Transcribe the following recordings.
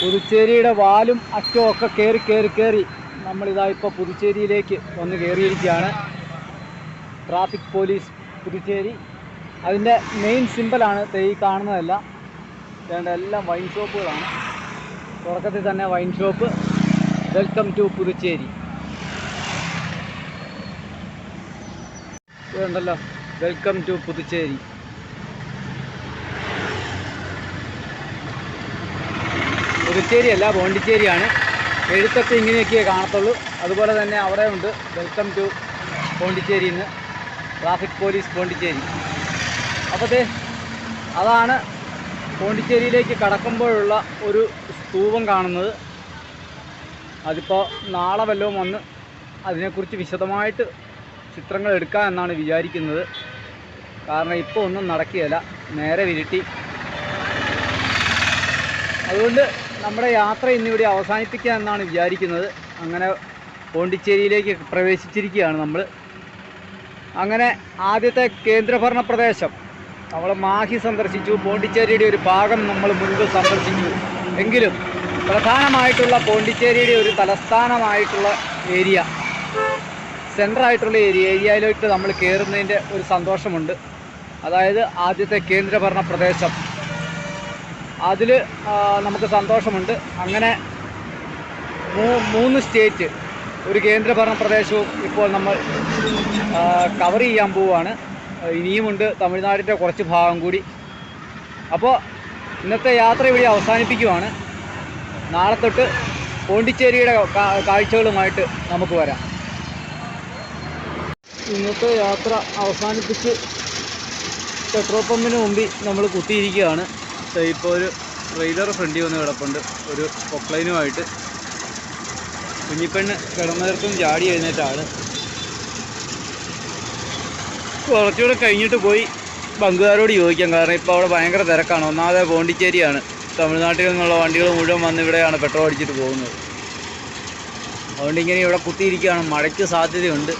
പുതുച്ചേരിയുടെ വാലും അറ്റവും ഒക്കെ കയറി കയറി കയറി നമ്മളിതാ ഇപ്പോൾ പുതുച്ചേരിയിലേക്ക് വന്ന് കയറിയിരിക്കുകയാണ് ട്രാഫിക് പോലീസ് പുതുച്ചേരി. അതിന്റെ മെയിൻ സിമ്പലാണ് ഈ കാണുന്നതെല്ലാം. വേണ്ട എല്ലാം വൈൻ ഷോപ്പുകളാണ് തുടക്കത്തിൽ തന്നെ wine shop welcome to Puducherry. ഇതുണ്ടല്ലോ. Welcome to Puducherry. പുതുച്ചേരി അല്ല പോണ്ടിച്ചേരിയാണ്. എഴുത്തൊക്കെ ഇങ്ങനെയൊക്കെ കാണത്തുള്ളൂ. അതുപോലെ തന്നെ അവിടെ ഉണ്ട് വെൽക്കം ടു പോണ്ടിച്ചേരി എന്ന് ട്രാഫിക് പോലീസ് പോണ്ടിച്ചേരി. അപ്പോൾ ദേ അതാണ് പോണ്ടിച്ചേരിയിലേക്ക് കടക്കുമ്പോഴുള്ള ഒരു സ്തൂപം കാണുന്നത്. അതിപ്പോൾ നാളെ വല്ലതും വന്ന് അതിനെക്കുറിച്ച് വിശദമായിട്ട് ചിത്രങ്ങൾ എടുക്കാം എന്നാണ് വിചാരിക്കുന്നത്. കാരണം ഇപ്പോൾ ഒന്നും നടക്കുകയില്ല. നേരെ വിരുട്ടി. അതുകൊണ്ട് നമ്മുടെ യാത്ര ഇന്നിവിടെ അവസാനിപ്പിക്കുക എന്നാണ് വിചാരിക്കുന്നത്. അങ്ങനെ പോണ്ടിച്ചേരിയിലേക്ക് പ്രവേശിച്ചിരിക്കുകയാണ് നമ്മൾ അങ്ങനെ ആദ്യത്തെ കേന്ദ്രഭരണ പ്രദേശം. നമ്മൾ മാഹി സന്ദർശിച്ചു. പോണ്ടിച്ചേരിയുടെ ഒരു ഭാഗം നമ്മൾ മുൻപ് സന്ദർശിച്ചു. എങ്കിലും പ്രധാനമായിട്ടുള്ള പോണ്ടിച്ചേരിയുടെ ഒരു തലസ്ഥാനമായിട്ടുള്ള ഏരിയ സെൻട്രായിട്ടുള്ള ഏരിയ ഏരിയയിലോട്ട് നമ്മൾ കയറുന്നതിന്റെ ഒരു സന്തോഷമുണ്ട്. അതായത് ആദ്യത്തെ കേന്ദ്രഭരണ പ്രദേശം. അതിൽ നമുക്ക് സന്തോഷമുണ്ട്. അങ്ങനെ മൂന്ന് സ്റ്റേറ്റ് ഒരു കേന്ദ്രഭരണ പ്രദേശവും ഇപ്പോൾ നമ്മൾ കവർ ചെയ്യാൻ പോവുകയാണ് ഇനിയുമുണ്ട് തമിഴ്നാടിന്റെ കുറച്ച് ഭാഗം കൂടി. അപ്പോൾ ഇന്നത്തെ യാത്ര ഇവിടെ അവസാനിപ്പിക്കുവാണ്. നാളെ തൊട്ട് പോണ്ടിച്ചേരിയുടെ കാഴ്ചകളുമായിട്ട് നമുക്ക് വരാം. ഇന്നത്തെ യാത്ര അവസാനിപ്പിച്ച് പെട്രോൾ പമ്പിന് മുമ്പിൽ നമ്മൾ കുത്തിയിരിക്കുകയാണ്. ഇപ്പോൾ ഒരു ട്രെയിലർ ഫ്രണ്ടിൽ വന്ന് കിടപ്പുണ്ട്. ഒരു പൊക്ലൈനുമായിട്ട്. കുഞ്ഞിപ്പെണ്ണ് കിടന്നിടത്തും ചാടി എഴുന്നേറ്റാണ്. കുറച്ചുകൂടെ കഴിഞ്ഞിട്ട് പോയി ബംഗുകാരോട് ചോദിക്കാം. കാരണം ഇപ്പോൾ അവിടെ ഭയങ്കര തിരക്കാണ്. ഒന്നാമതെ പോണ്ടിച്ചേരിയാണ്. തമിഴ്നാട്ടിൽ നിന്നുള്ള വണ്ടികൾ മുഴുവൻ വന്ന് ഇവിടെയാണ് പെട്രോൾ അടിച്ചിട്ട് പോകുന്നത്. അതുകൊണ്ട് ഇങ്ങനെ ഇവിടെ കുത്തിയിരിക്കുകയാണ്. മഴയ്ക്ക് സാധ്യതയുണ്ട്.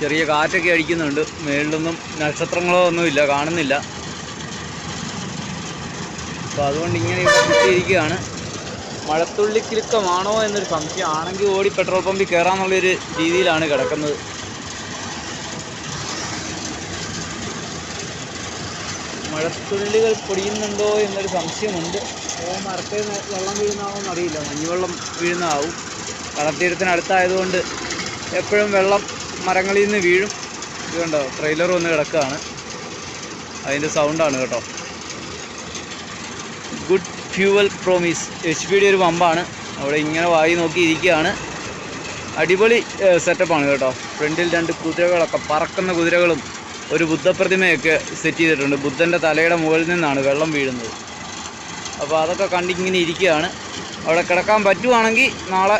ചെറിയ കാറ്റൊക്കെ അടിക്കുന്നുണ്ട്. മേളിലൊന്നും നക്ഷത്രങ്ങളോ ഒന്നുമില്ല. കാണുന്നില്ല. അപ്പോൾ അതുകൊണ്ട് ഇങ്ങനെ ഇവിടെ മഴത്തുള്ളി കിലുക്കമാണോ എന്നൊരു സംശയം. ആണെങ്കിൽ ഓടി പെട്രോൾ പമ്പിൽ കയറാമെന്നുള്ളൊരു രീതിയിലാണ് കിടക്കുന്നത്. മഴത്തുള്ളികൾ പൊടിയുന്നുണ്ടോ എന്നൊരു സംശയമുണ്ട്. ഓ മരത്തിൽ വെള്ളം വീഴുന്നതാണോ അറിയില്ല മഞ്ഞുവെള്ളം വീഴുന്നതാവും. കടത്തീരത്തിനടുത്തായതുകൊണ്ട് എപ്പോഴും വെള്ളം മരങ്ങളിൽ നിന്ന് വീഴും. ഇതുകൊണ്ടോ ട്രെയിലർ വന്ന് കിടക്കുകയാണ്. അതിന്റെ സൗണ്ടാണ് കേട്ടോ. ഫ്യൂവൽ പ്രോമിസ് എച്ച് പിയുടെ ഒരു പമ്പാണ്. അവിടെ ഇങ്ങനെ വായി നോക്കി ഇരിക്കുകയാണ്. അടിപൊളി സെറ്റപ്പാണ് കേട്ടോ. ഫ്രണ്ടിൽ രണ്ട് കുതിരകളൊക്കെ പറക്കുന്ന കുതിരകളും ഒരു ബുദ്ധപ്രതിമയൊക്കെ സെറ്റ് ചെയ്തിട്ടുണ്ട്. ബുദ്ധന്റെ തലയുടെ മുകളിൽ നിന്നാണ് വെള്ളം വീഴുന്നത്. അപ്പോൾ അതൊക്കെ കണ്ടിങ്ങനെ ഇരിക്കുകയാണ്. അവിടെ കിടക്കാൻ പറ്റുവാണെങ്കിൽ നാളെ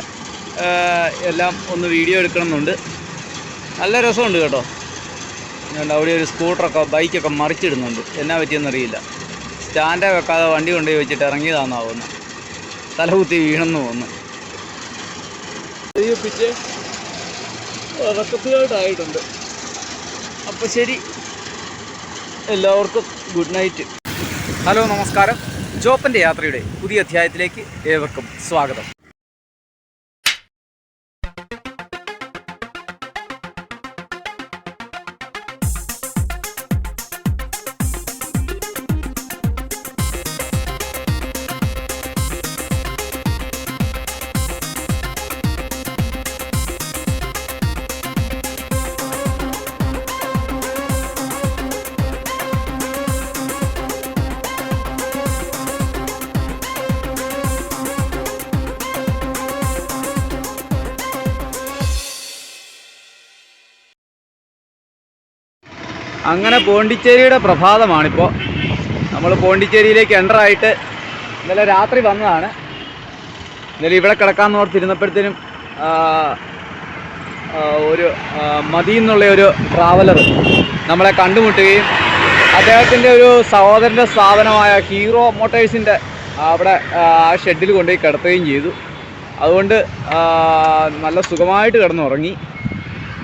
എല്ലാം ഒന്ന് വീഡിയോ എടുക്കണമെന്നുണ്ട്. നല്ല രസമുണ്ട് കേട്ടോ. അവിടെ ഒരു സ്കൂട്ടറൊക്കെ ബൈക്കൊക്കെ മറിച്ചിടുന്നുണ്ട്. എന്നാ പറ്റിയെന്നറിയില്ല. സ്റ്റാൻഡേ വെക്കാതെ വണ്ടി കൊണ്ടുപോയി വെച്ചിട്ട് ഇറങ്ങിയതാണെന്നാ തല തലകുത്തി വീണെന്ന് തോന്നുന്നു. ഉറക്കത്തിലോട്ടായിട്ടുണ്ട് അപ്പോൾ ശരി. എല്ലാവർക്കും ഗുഡ് നൈറ്റ്. ഹലോ നമസ്കാരം. ജോപ്പന്റെ യാത്രയുടെ പുതിയ അധ്യായത്തിലേക്ക് ഏവർക്കും സ്വാഗതം. അങ്ങനെ പോണ്ടിച്ചേരിയുടെ പ്രഭാതമാണിപ്പോൾ നമ്മൾ പോണ്ടിച്ചേരിയിലേക്ക് എന്റർ ആയിട്ട് ഇന്നലെ രാത്രി വന്നതാണ്. ഇന്നലെ ഇവിടെ കിടക്കാമെന്ന് ഓർത്തിരുന്നപ്പോഴത്തേനും ഒരു മതി എന്നുള്ള ഒരു ട്രാവലർ നമ്മളെ കണ്ടുമുട്ടുകയും അദ്ദേഹത്തിന്റെ ഒരു സഹോദരന്റെ സ്ഥാപനമായ ഹീറോ മോട്ടേഴ്സിന്റെ അവിടെ ആ ഷെഡിൽ കൊണ്ടുപോയി കിടത്തുകയും ചെയ്തു. അതുകൊണ്ട് നല്ല സുഖമായിട്ട് കിടന്നുറങ്ങി.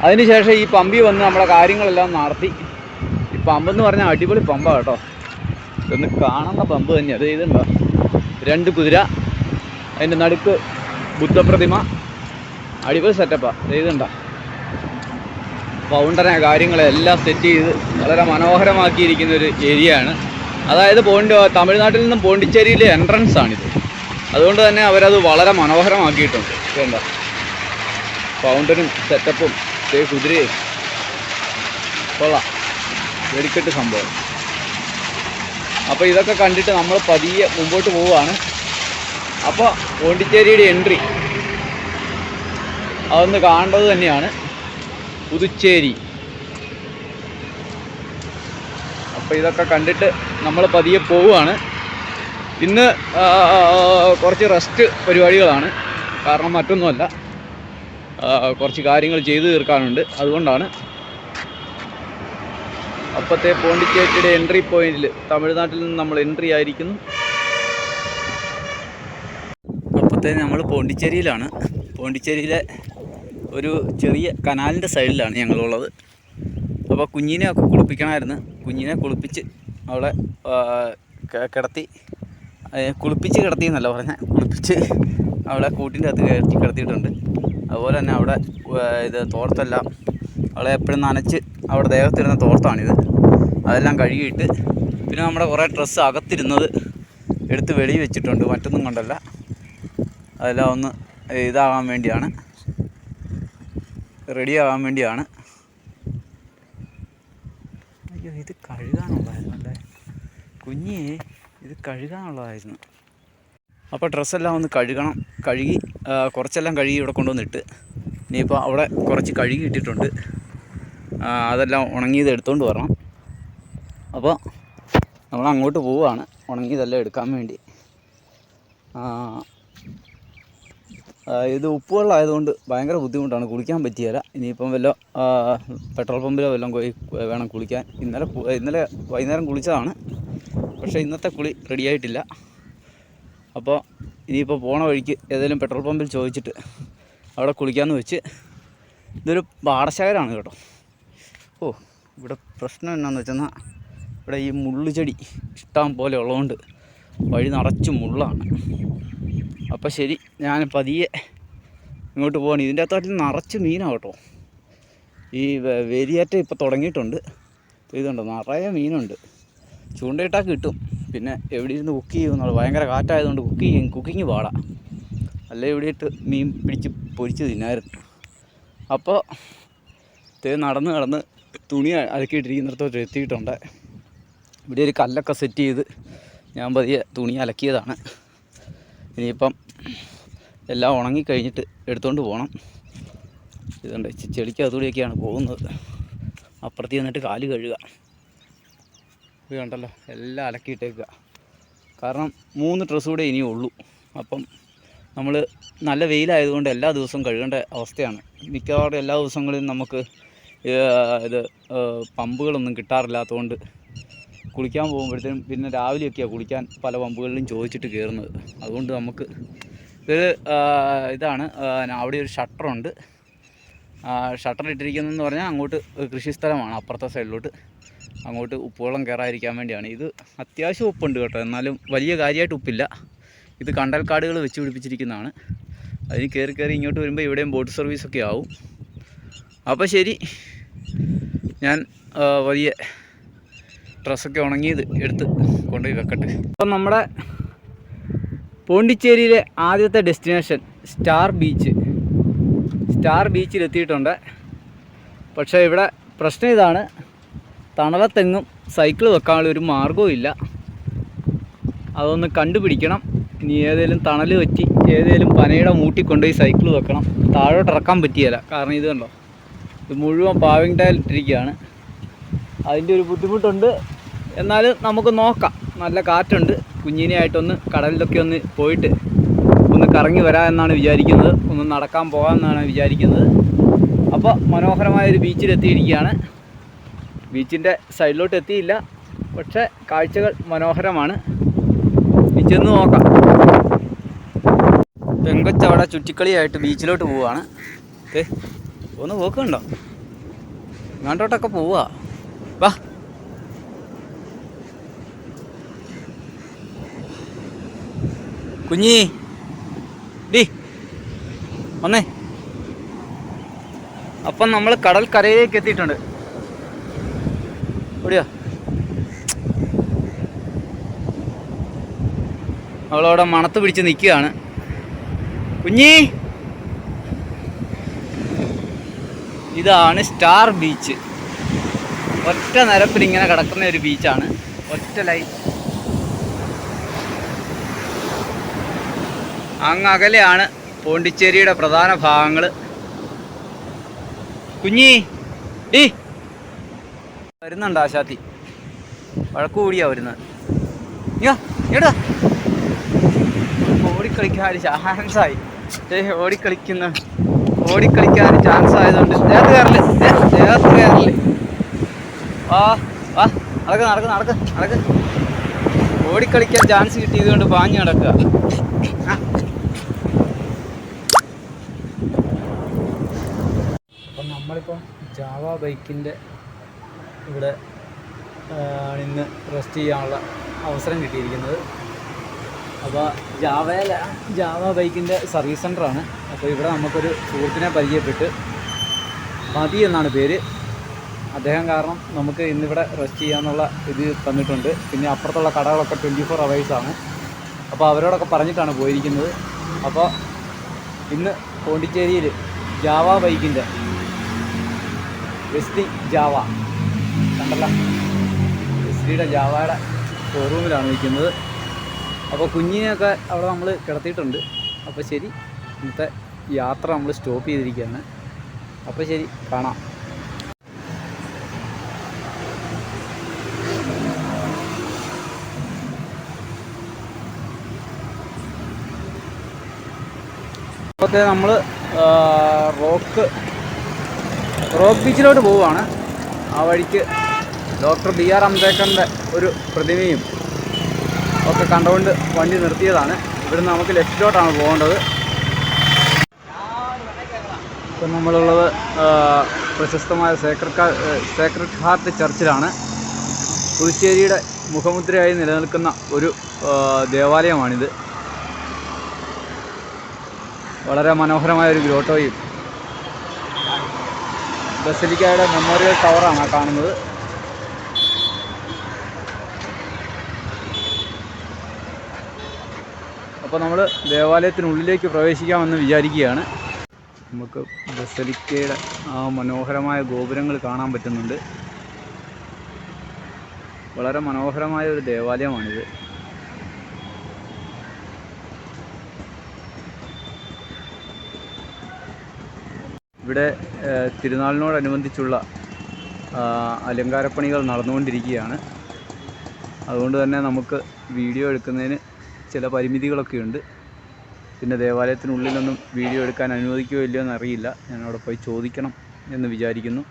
അതിനുശേഷം ഈ പമ്പി വന്ന് നമ്മളെ കാര്യങ്ങളെല്ലാം നടത്തി പമ്പെന്ന് പറഞ്ഞാൽ അടിപൊളി പമ്പാണ് കേട്ടോ. ഇതൊന്ന് കാണുന്ന പമ്പ് തന്നെയാണ് അത് ഇതുണ്ടോ? രണ്ട് കുതിര അതിന്റെ നടുക്ക് ബുദ്ധപ്രതിമ. അടിപൊളി സെറ്റപ്പാണ് ഇതുണ്ടോ? ഫൗണ്ടനെ കാര്യങ്ങളെല്ലാം സെറ്റ് ചെയ്ത് വളരെ മനോഹരമാക്കിയിരിക്കുന്ന ഒരു ഏരിയയാണ് അതായത് പോണ്ടി തമിഴ്നാട്ടിൽ നിന്നും പോണ്ടിച്ചേരിയിലെ എൻട്രൻസ് ആണിത്. അതുകൊണ്ട് തന്നെ അവരത് വളരെ മനോഹരമാക്കിയിട്ടുണ്ട്. വേണ്ട ഫൗണ്ടനും സെറ്റപ്പും കുതിരയും. കൊള്ളാം. വെടിക്കെട്ട് സംഭവം. അപ്പോൾ ഇതൊക്കെ കണ്ടിട്ട് നമ്മൾ പതിയെ മുമ്പോട്ട് പോവുകയാണ്. അപ്പോൾ പോണ്ടിച്ചേരിയുടെ എൻട്രി അതൊന്ന് കാണേണ്ടത് തന്നെയാണ്. പുതുച്ചേരി. അപ്പോൾ ഇതൊക്കെ കണ്ടിട്ട് നമ്മൾ പതിയെ പോവുകയാണ്. ഇന്ന് കുറച്ച് റെസ്റ്റ് പരിപാടികളാണ്. കാരണം മറ്റൊന്നുമല്ല. കുറച്ച് കാര്യങ്ങൾ ചെയ്തു തീർക്കാനുണ്ട്. അതുകൊണ്ടാണ് അപ്പത്തെ പോണ്ടിച്ചേരിയുടെ എൻട്രി പോയിന്റിൽ തമിഴ്നാട്ടിൽ നിന്ന് നമ്മൾ എൻട്രി ആയിരിക്കുന്നു. അപ്പത്തെ നമ്മൾ പോണ്ടിച്ചേരിയിലാണ്. പോണ്ടിച്ചേരിയിലെ ഒരു ചെറിയ കനാലിന്റെ സൈഡിലാണ് ഞങ്ങളുള്ളത്. അപ്പോൾ കുഞ്ഞിനെ ഒക്കെ കുളിപ്പിക്കണമായിരുന്നു. കുഞ്ഞിനെ കുളിപ്പിച്ച് അവളെ കിടത്തി കുളിപ്പിച്ച് കിടത്തി എന്നല്ല പറഞ്ഞാൽ കുളിപ്പിച്ച് അവളെ കൂട്ടിന്റെ അകത്ത് കയറ്റി കിടത്തിയിട്ടുണ്ട്. അതുപോലെ തന്നെ അവിടെ ഇത് തോർത്തെല്ലാം അവളെ എപ്പോഴും നനച്ച് അവിടെ ദേഹത്തിരുന്ന തോർത്താണിത്. അതെല്ലാം കഴുകിയിട്ട് പിന്നെ നമ്മുടെ കുറേ ഡ്രസ്സ് അകത്തിരുന്നത് എടുത്ത് വെളി വെച്ചിട്ടുണ്ട്. മറ്റൊന്നും കൊണ്ടല്ല. അതെല്ലാം ഒന്ന് ഇതാകാൻ വേണ്ടിയാണ്. റെഡി ആകാൻ വേണ്ടിയാണ്. അയ്യോ ഇത് കഴുകാനുള്ളതായിരുന്നു അല്ലേ കുഞ്ഞേ ഇത് കഴുകാനുള്ളതായിരുന്നു. അപ്പോൾ ഡ്രസ്സെല്ലാം ഒന്ന് കഴുകണം. കഴുകി കുറച്ചെല്ലാം കഴുകി ഇവിടെ കൊണ്ടുവന്നിട്ട്. ഇനിയിപ്പോൾ അവിടെ കുറച്ച് കഴുകി ഇട്ടിട്ടുണ്ട് അതെല്ലാം ഉണങ്ങിയത് എടുത്തുകൊണ്ട് വരണം. അപ്പോൾ നമ്മൾ അങ്ങോട്ട് പോവുകയാണ് ഉണങ്ങിയതെല്ലാം എടുക്കാൻ വേണ്ടി. ഇത് ഉപ്പുവെള്ളമായതുകൊണ്ട് ഭയങ്കര ബുദ്ധിമുട്ടാണ്. കുളിക്കാൻ പറ്റിയല്ല ഇനിയിപ്പം വല്ല പെട്രോൾ പമ്പിലോ വല്ലതും പോയി വേണം കുളിക്കാൻ. ഇന്നലെ ഇന്നലെ വൈകുന്നേരം കുളിച്ചതാണ്. പക്ഷേ ഇന്നത്തെ കുളി റെഡിയായിട്ടില്ല. അപ്പോൾ ഇനിയിപ്പോൾ പോണ വഴിക്ക് ഏതെങ്കിലും പെട്രോൾ പമ്പിൽ ചോദിച്ചിട്ട് അവിടെ കുളിക്കാമെന്ന് വെച്ച് ഇതൊരു പാടശേഖരമാണ് കേട്ടോ. ഓ ഇവിടെ പ്രശ്നം എന്നാന്ന് വെച്ചെന്നാൽ ഇവിടെ ഈ മുള്ളു ചെടി ഇഷ്ടം പോലെ ഉള്ളതുകൊണ്ട് വഴി നിറച്ച് മുള്ളാണ്. അപ്പോൾ ശരി ഞാൻ പതിയെ ഇങ്ങോട്ട് പോവാണ്. ഇതിന്റെ അകത്തായിട്ട് നിറച്ച് മീനാണ് കേട്ടോ. ഈ വേലിയേറ്റം ഇപ്പോൾ തുടങ്ങിയിട്ടുണ്ട്. ഇതുണ്ട് നിറയെ മീനുണ്ട്. ചൂണ്ടയിട്ടാൽ കിട്ടും. പിന്നെ എവിടെ ഇരുന്ന് കുക്ക് ചെയ്യും ഭയങ്കര കാറ്റായതുകൊണ്ട് കുക്ക് ചെയ്യും. കുക്കിങ് പാടാം. അല്ലെ ഇവിടെ ഇട്ട് മീൻ പിടിച്ച് പൊരിച്ച് തിന്നായിരുന്നു. അപ്പോൾ ഇത് നടന്ന് നടന്ന് തുണി അലക്കിയിട്ടിരിക്കുന്നിടത്തോട്ട് എത്തിയിട്ടുണ്ട്. ഇവിടെ ഒരു കല്ലൊക്കെ സെറ്റ് ചെയ്ത് ഞാൻ പതിയെ തുണി അലക്കിയതാണ്. ഇനിയിപ്പം എല്ലാം ഉണങ്ങിക്കഴിഞ്ഞിട്ട് എടുത്തുകൊണ്ട് പോകണം ഇതുണ്ട് ചെളിക്ക് അതുകൂടിയൊക്കെയാണ് പോകുന്നത്. അപ്പുറത്ത് ചെന്നിട്ട് കാൽ കഴുകുക ഇത് കണ്ടല്ലോ എല്ലാം അലക്കിയിട്ടേക്കുക. കാരണം മൂന്ന് ഡ്രസ്സ് കൂടെ ഇനിയേ ഉള്ളൂ. അപ്പം നമ്മൾ നല്ല വെയിലായതുകൊണ്ട് എല്ലാ ദിവസവും കഴുകേണ്ട അവസ്ഥയാണ്. മിക്കവാറും എല്ലാ ദിവസങ്ങളിലും നമുക്ക് ഇത് പമ്പുകളൊന്നും കിട്ടാറില്ലാത്തതുകൊണ്ട് കുളിക്കാൻ പോകുമ്പോഴത്തേനും പിന്നെ രാവിലെയൊക്കെയാണ് കുളിക്കാൻ പല പമ്പുകളിലും ചോദിച്ചിട്ട് കയറുന്നത് അതുകൊണ്ട് നമുക്ക് ഇത് ഇതാണ് അവിടെ ഒരു ഷട്ടറുണ്ട്. ഷട്ടർ ഇട്ടിരിക്കുന്നതെന്ന് പറഞ്ഞാൽ അങ്ങോട്ട് കൃഷി സ്ഥലമാണ് അപ്പുറത്തെ സൈഡിലോട്ട്. അങ്ങോട്ട് ഉപ്പുവെള്ളം കയറാതിരിക്കാൻ വേണ്ടിയാണ്. ഇത് അത്യാവശ്യം ഉപ്പുണ്ട് കേട്ടോ എന്നാലും വലിയ കാര്യമായിട്ട് ഉപ്പില്ല. ഇത് കണ്ടൽക്കാടുകൾ വെച്ച് പിടിപ്പിച്ചിരിക്കുന്നതാണ്. അതിന് കയറി കയറി ഇങ്ങോട്ട് വരുമ്പോൾ ഇവിടെയും ബോട്ട് സർവീസൊക്കെ ആവും. അപ്പോൾ ശരി. ഞാൻ വലിയ ഡ്രസ്സൊക്കെ ഉണങ്ങിയത് എടുത്ത് കൊണ്ടുപോയി വെക്കട്ടെ. അപ്പം നമ്മുടെ പോണ്ടിച്ചേരിയിലെ ആദ്യത്തെ ഡെസ്റ്റിനേഷൻ സ്റ്റാർ ബീച്ച്. സ്റ്റാർ ബീച്ചിൽ എത്തിയിട്ടുണ്ട് പക്ഷേ ഇവിടെ പ്രശ്നം ഇതാണ് തണലത്തെങ്ങും സൈക്കിൾ വെക്കാനുള്ള ഒരു മാർഗവും ഇല്ല. അതൊന്ന് കണ്ടുപിടിക്കണം. ഇനി ഏതേലും തണൽ പറ്റി ഏതേലും പനയുടെ മൂട്ടിക്കൊണ്ടുപോയി സൈക്കിൾ വെക്കണം. താഴോട്ട് ഇറക്കാൻ പറ്റിയല്ല കാരണം ഇത് കണ്ടോ? ഇത് മുഴുവൻ പാവിങ് ടയൽ ഇട്ടിരിക്കുകയാണ്. അതിന്റെ ഒരു ബുദ്ധിമുട്ടുണ്ട്. എന്നാലും നമുക്ക് നോക്കാം. നല്ല കാറ്റുണ്ട്. കുഞ്ഞിനെയായിട്ടൊന്ന് കടലിലൊക്കെ ഒന്ന് പോയിട്ട് ഒന്ന് കറങ്ങി വരാമെന്നാണ് വിചാരിക്കുന്നത്. ഒന്ന് നടക്കാൻ പോകാമെന്നാണ് വിചാരിക്കുന്നത്. അപ്പോൾ മനോഹരമായൊരു ബീച്ചിലെത്തിയിരിക്കുകയാണ് ബീച്ചിന്റെ സൈഡിലോട്ട് എത്തിയില്ല. പക്ഷേ കാഴ്ചകൾ മനോഹരമാണ്. ബീച്ചെന്ന് നോക്കാം. പെങ്കൊച്ചവിടെ ചുറ്റിക്കളിയായിട്ട് ബീച്ചിലോട്ട് പോവുകയാണ്. ഏ ഒന്ന് പോക്കുണ്ടോ ഇങ്ങോട്ടോട്ടൊക്കെ പോവാ. വാ. കുഞ്ഞി. ഡി. വന്നേ. അപ്പം നമ്മൾ കടൽ കരയിലേക്ക് എത്തിയിട്ടുണ്ട്. ഓടിയോ. അവളവിടെ മണത്ത് പിടിച്ച് നിൽക്കുകയാണ്. കുഞ്ഞി. ഇതാണ് സ്റ്റാർ ബീച്ച്. ഒറ്റ നിരപ്പിൽ ഇങ്ങനെ കിടക്കുന്ന ഒരു ബീച്ചാണ്. ഒറ്റ ലൈറ്റ് അങ്ങ് അകലെയാണ് പോണ്ടിച്ചേരിയുടെ പ്രധാന ഭാഗങ്ങൾ കുഞ്ഞി ഡീ. വരുന്നുണ്ട് ആശാത്തി. വഴക്കു കൂടിയാ വരുന്നത് വാ. ഓടിക്കളിക്കാൻ ചാൻസായി ഓടിക്കളിക്കുന്ന. ഓടിക്കളിക്കാൻ ചാൻസ് ആയതുകൊണ്ട് ദേഹത്ത് കയറില്ല ദേഹത്ത് കയറില്ല വാ വാ. നടക്ക് നടക്ക് നടക്ക് നടക്ക്. ഓടിക്കളിക്കാൻ ചാൻസ് കിട്ടിയതുകൊണ്ട് പാഞ്ഞു നടക്കുക. ആ അപ്പം നമ്മളിപ്പം ജാവ ബൈക്കിന്റെ ഇവിടെ ആ, ഇന്ന് റെസ്റ്റ് ചെയ്യാനുള്ള അവസരം കിട്ടിയിരിക്കുന്നത്. അപ്പോൾ ജാവേല ജാവ ബൈക്കിന്റെ സർവീസ് സെന്ററാണ് അപ്പോൾ ഇവിടെ നമുക്കൊരു സുഹൃത്തിനെ പരിചയപ്പെട്ട് മതി എന്നാണ് പേര്. അദ്ദേഹം കാരണം നമുക്ക് ഇന്നിവിടെ റെസ്റ്റ് ചെയ്യാമെന്നുള്ള ഇത് തന്നിട്ടുണ്ട്. പിന്നെ അപ്പുറത്തുള്ള കടകളൊക്കെ ട്വന്റി ഫോർ അവേഴ്സാണ് അപ്പോൾ അവരോടൊക്കെ പറഞ്ഞിട്ടാണ് പോയിരിക്കുന്നത്. അപ്പോൾ ഇന്ന് പോണ്ടിച്ചേരിയിൽ ജാവ ബൈക്കിന്റെ വെസ്റ്റി ജാവ. കണ്ടല്ല? വെസ്റ്റിയുടെ ജാവയുടെ ഷോറൂമിലാണ് നിൽക്കുന്നത്. അപ്പോൾ കുഞ്ഞിനെയൊക്കെ അവിടെ നമ്മൾ കിടത്തിയിട്ടുണ്ട്. അപ്പോൾ ശരി ഇന്നത്തെ യാത്ര നമ്മൾ സ്റ്റോപ്പ് ചെയ്തിരിക്കുകയാണ്. അപ്പോൾ ശരി കാണാം. ഇപ്പോഴത്തെ നമ്മൾ റോക്ക് റോക്ക് ബീച്ചിലോട്ട് പോവുകയാണ്. ആ വഴിക്ക് ഡോക്ടർ ബി ആർ അംബേദ്കറിന്റെ ഒരു പ്രതിമയും ഒക്കെ കണ്ടുകൊണ്ട് വണ്ടി നിർത്തിയതാണ്. ഇവിടുന്ന് നമുക്ക് ലെഫ്റ്റിലോട്ടാണ് പോകേണ്ടത്. ഇപ്പം നമ്മളുള്ളത് പ്രശസ്തമായ സേക്രഡ് സേക്രഡ് ഹാർട്ട് ചർച്ചിലാണ്. പുതുച്ചേരിയുടെ മുഖമുദ്രയായി നിലനിൽക്കുന്ന ഒരു ദേവാലയമാണിത്. വളരെ മനോഹരമായ ഒരു ഗ്രോട്ടോയും. ബസലിക്കയുടെ മെമ്മോറിയൽ ടവറാണ് കാണുന്നത്. അപ്പോൾ നമ്മൾ ദേവാലയത്തിനുള്ളിലേക്ക് പ്രവേശിക്കാമെന്ന് വിചാരിക്കുകയാണ്. നമുക്ക് ബസലിക്കയുടെ ആ മനോഹരമായ ഗോപുരങ്ങൾ കാണാൻ പറ്റുന്നുണ്ട്. വളരെ മനോഹരമായ ഒരു ദേവാലയമാണിത്. ഇവിടെ തിരുനാളിനോടനുബന്ധിച്ചുള്ള അലങ്കാരപ്പണികൾ നടന്നുകൊണ്ടിരിക്കുകയാണ്. അതുകൊണ്ട് തന്നെ നമുക്ക് വീഡിയോ എടുക്കുന്നതിന് ചില പരിമിതികളൊക്കെ ഉണ്ട്. പിന്നെ ദേവാലയത്തിനുള്ളിലൊന്നും വീഡിയോ എടുക്കാൻ അനുവദിക്കുമോ ഇല്ലയോ എന്നറിയില്ല. ഞാൻ അവിടെ പോയി ചോദിക്കണം എന്ന് വിചാരിക്കുന്നു.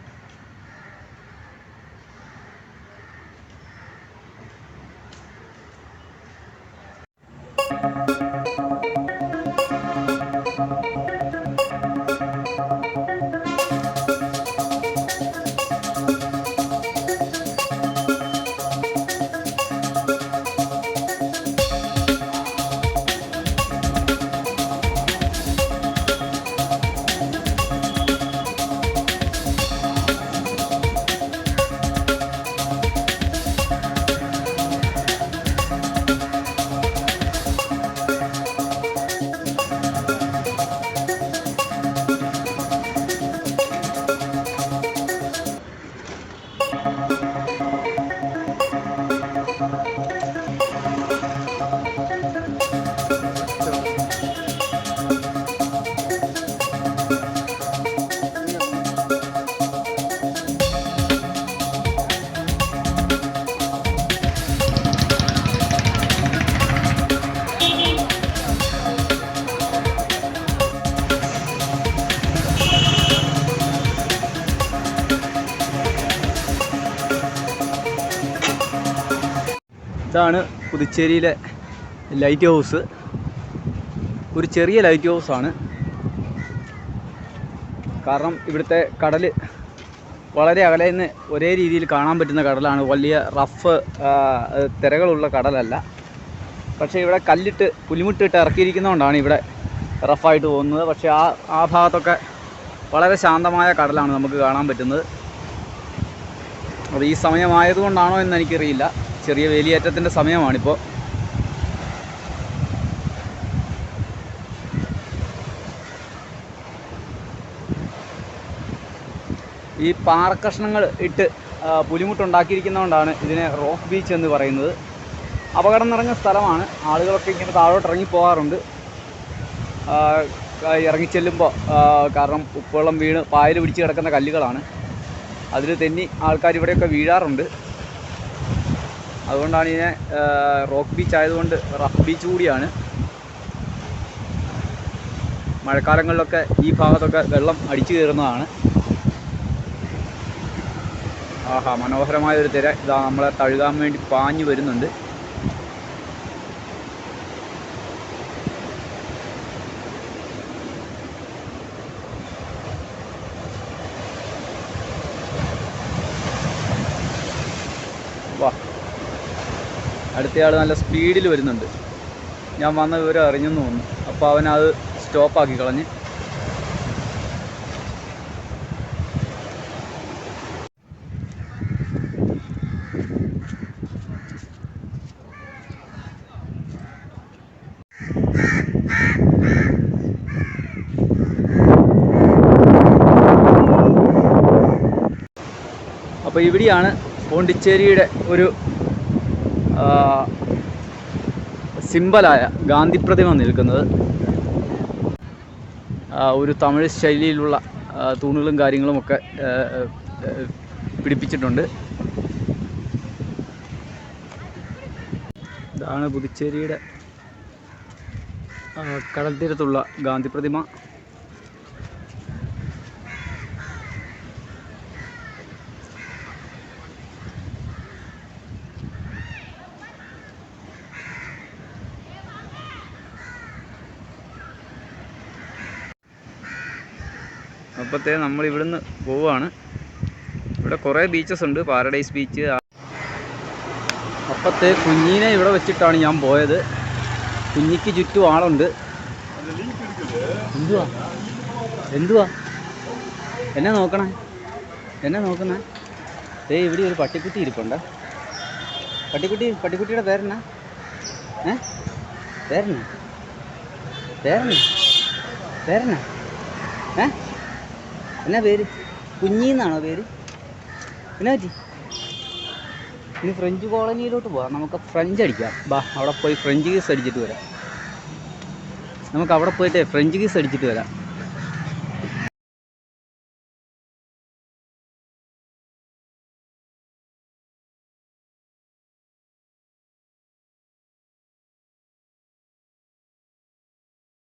ഇതാണ് പുതുച്ചേരിയിലെ ലൈറ്റ് ഹൗസ് ഒരു ചെറിയ ലൈറ്റ് ഹൗസാണ് കാരണം ഇവിടുത്തെ കടൽ വളരെ അകലെ നിന്ന് ഒരേ രീതിയിൽ കാണാൻ പറ്റുന്ന കടലാണ്. വലിയ റഫ് തിരകളുള്ള കടലല്ല. പക്ഷേ ഇവിടെ കല്ലിട്ട് പുലിമുട്ടിട്ട് ഇറക്കിയിരിക്കുന്നതുകൊണ്ടാണ് ഇവിടെ റഫായിട്ട് പോകുന്നത്. പക്ഷേ ആ ആ ഭാഗത്തൊക്കെ വളരെ ശാന്തമായ കടലാണ് നമുക്ക് കാണാൻ പറ്റുന്നത്. അത് ഈ സമയമായതുകൊണ്ടാണോ എന്ന് എനിക്കറിയില്ല. ചെറിയ വേലിയേറ്റത്തിന്റെ സമയമാണിപ്പോൾ ഈ പാറക്കഷ്ണങ്ങൾ ഇട്ട് പുലിമുട്ടുണ്ടാക്കിയിരിക്കുന്നതുകൊണ്ടാണ് ഇതിനെ റോക്ക് ബീച്ച് എന്ന് പറയുന്നത്. അപകടം നിറഞ്ഞ സ്ഥലമാണ്. ആളുകളൊക്കെ ഇങ്ങനെ താഴോട്ട് ഇറങ്ങി പോകാറുണ്ട് ഇറങ്ങിച്ചെല്ലുമ്പോൾ കാരണം ഉപ്പുവെള്ളം വീണ് പായൽ പിടിച്ച് കിടക്കുന്ന കല്ലുകളാണ്. അതിൽ തെന്നി ആൾക്കാർ ഇവിടെയൊക്കെ വീഴാറുണ്ട്. അതുകൊണ്ടാണ് ഇതിനെ റോക്ക് ബീച്ച് ആയതുകൊണ്ട് റഫ് ബീച്ച് കൂടിയാണ്. മഴക്കാലങ്ങളിലൊക്കെ ഈ ഭാഗത്തൊക്കെ വെള്ളം അടിച്ചു കയറുന്നതാണ്. ആഹാ മനോഹരമായ ഒരു തിര. ഇതാ നമ്മളെ തഴുകാൻ വേണ്ടി പാഞ്ഞു വരുന്നുണ്ട്. അടുത്തയാൾ നല്ല സ്പീഡിൽ വരുന്നുണ്ട്. ഞാൻ വന്ന വിവരം അറിഞ്ഞെന്ന് തോന്നുന്നു. അപ്പോൾ അവനത് സ്റ്റോപ്പാക്കി കളഞ്ഞ്. അപ്പോൾ ഇവിടെയാണ് പോണ്ടിച്ചേരിയുടെ ഒരു സിമ്പലായ ഗാന്ധി പ്രതിമ നിൽക്കുന്നത് ഒരു തമിഴ് ശൈലിയിലുള്ള തൂണുകളും കാര്യങ്ങളുമൊക്കെ പിടിപ്പിച്ചിട്ടുണ്ട്. ഇതാണ് പുതുച്ചേരിയുടെ ആ, കടൽ തീരത്തുള്ള ഗാന്ധി പ്രതിമ അപ്പോഴത്തേ നമ്മൾ ഇവിടുന്ന് പോവുകയാണ് ഇവിടെ കുറേ ബീച്ചസ് ഉണ്ട്. പാരഡൈസ് ബീച്ച് അപ്പത്തെ കുഞ്ഞിനെ ഇവിടെ വെച്ചിട്ടാണ് ഞാൻ പോയത്. കുഞ്ഞിക്ക് ചുറ്റും ആളുണ്ട്. എന്തുവാ? എന്തുവാ? എന്നെ നോക്കണേ. എന്നെ നോക്കണേ. ഏ ഇവിടെ ഒരു പട്ടിക്കുട്ടി ഇരിപ്പുണ്ട്. പട്ടിക്കുട്ടി പട്ടിക്കുട്ടിയുടെ പേരെന്നാ? ഏ? പേരെന്നാ? പേരെന്നാ? പേരെന്നാ? ഏ? എന്നാ പേര്? കുഞ്ഞിന്നാണോ പേര്? എന്നാ പറ്റി? ഇനി ഫ്രഞ്ച് കോളനിയിലോട്ട് പോകാം. നമുക്ക് ഫ്രഞ്ച് അടിക്കാം. ബാ അവിടെ പോയി ഫ്രഞ്ച് കീസ് അടിച്ചിട്ട് വരാം. നമുക്ക് അവിടെ പോയിട്ട് ഫ്രഞ്ച് കീസ് അടിച്ചിട്ട് വരാം.